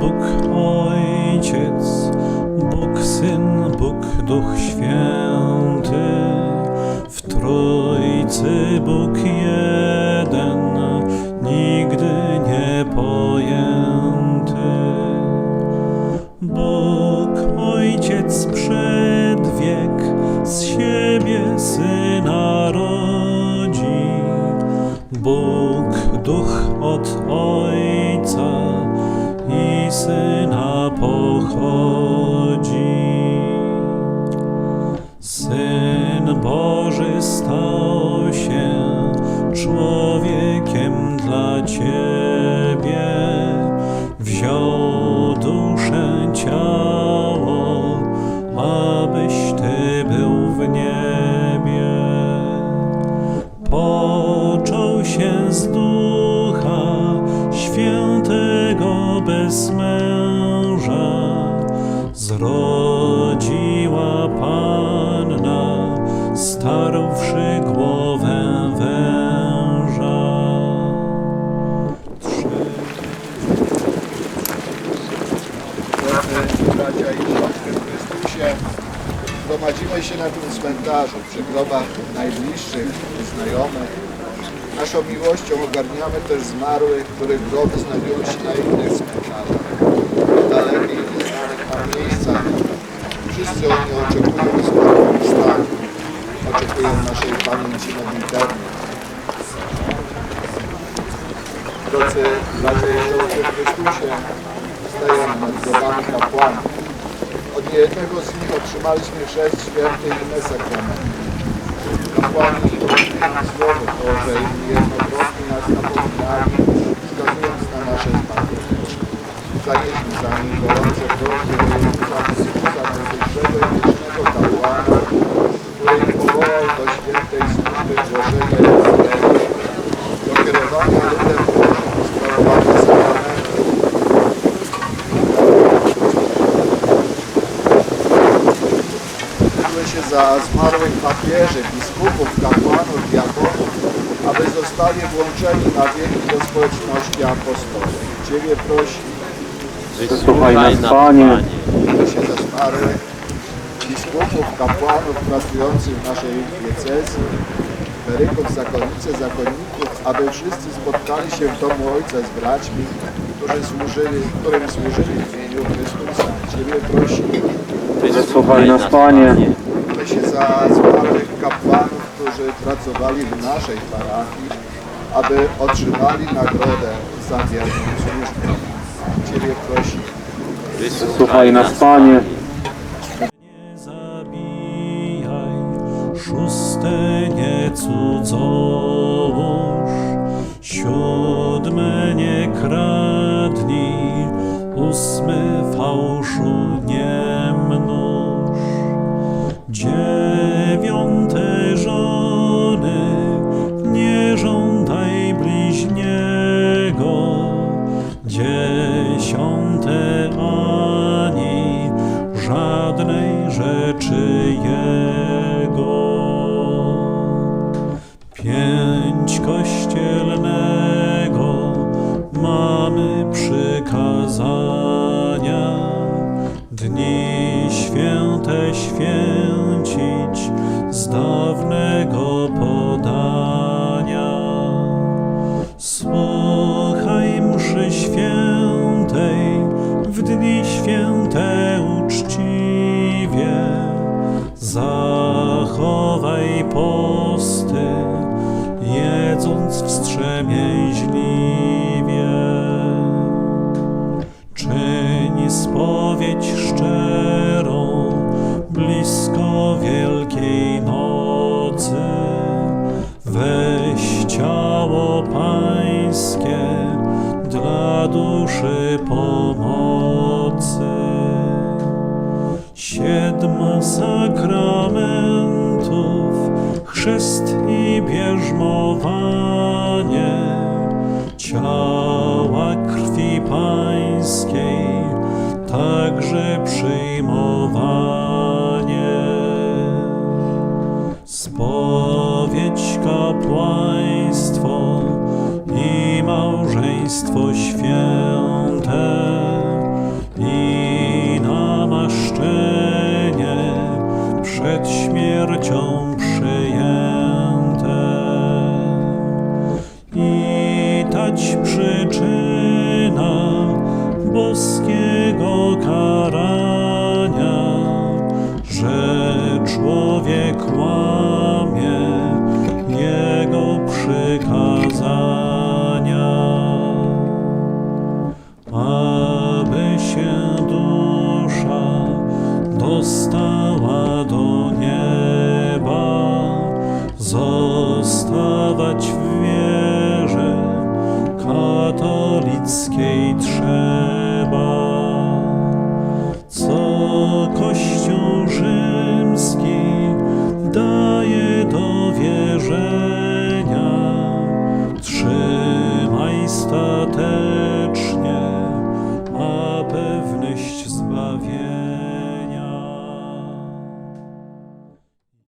Bóg Ojciec, Bóg Syn, Bóg Duch Święty. W Trójcy Bóg jeden, nigdy nie pojęty. Bóg Ojciec przed wiek, z siebie Syna rodzi. Bóg Duch od Ojca Syn Boży stał się człowiekiem dla Ciebie, wziął duszę ciało, abyś Ty był w niebie. Począł się z Ducha Świętego bez męża, zrodziła gromadzimy się na tym cmentarzu przy grobach najbliższych znajomych. Naszą miłością ogarniamy też zmarłych, których groby znajdują się na innych cmentarzach, w dalekich i znanych nam miejscach. Wszyscy oni oczekują zmartwychwstania, oczekują naszej pamięci modlitewnej. Drodzy bracia i siostry w Chrystusie, stoją nad grobami kapłanów. Jednego z nich otrzymaliśmy chrzest święty i inne sakramenty. Kapłani Słowo Boże i niejednokrotnie nas napominali, wskazując na nasze zmartwychwstanie. Zanieśmy za nim gorące prośby do Jezusa Chrystusa, najwyższego i wiecznego kapłana, który powołał do zmarłych papieży, biskupów, kapłanów, diakonów, aby zostali włączeni na wieki do społeczności apostolskiej. Ciebie prosi, Wysłuchaj nas, Panie. się za zmarłych biskupów, kapłanów pracujących w naszej diecezji, kleryków, zakonnice, zakonników, aby wszyscy spotkali się w domu Ojca z braćmi, którzy służyli, którym służyli w imieniu Chrystusa. Ciebie prosi, Wysłuchaj nas, Panie. Za zmarłych kapłanów, którzy pracowali w naszej parafii, aby otrzymali nagrodę za służbę. Ciebie prosi, Wysłuchaj nas, Panie. Żadnej rzeczy jego. Pięć wielkiej nocy. Weź ciało pańskie dla duszy pomocy. Siedm sakramentów, chrzest i bierzmowanie, ciała krwi pańskiej, także przyjmowanie. Państwo święte i namaszczenie przed śmiercią przyjęte. I tać przyczyna boskiego karania, że człowiek łamie. Katolickiej trzeba. Co Kościół rzymski daje do wierzenia,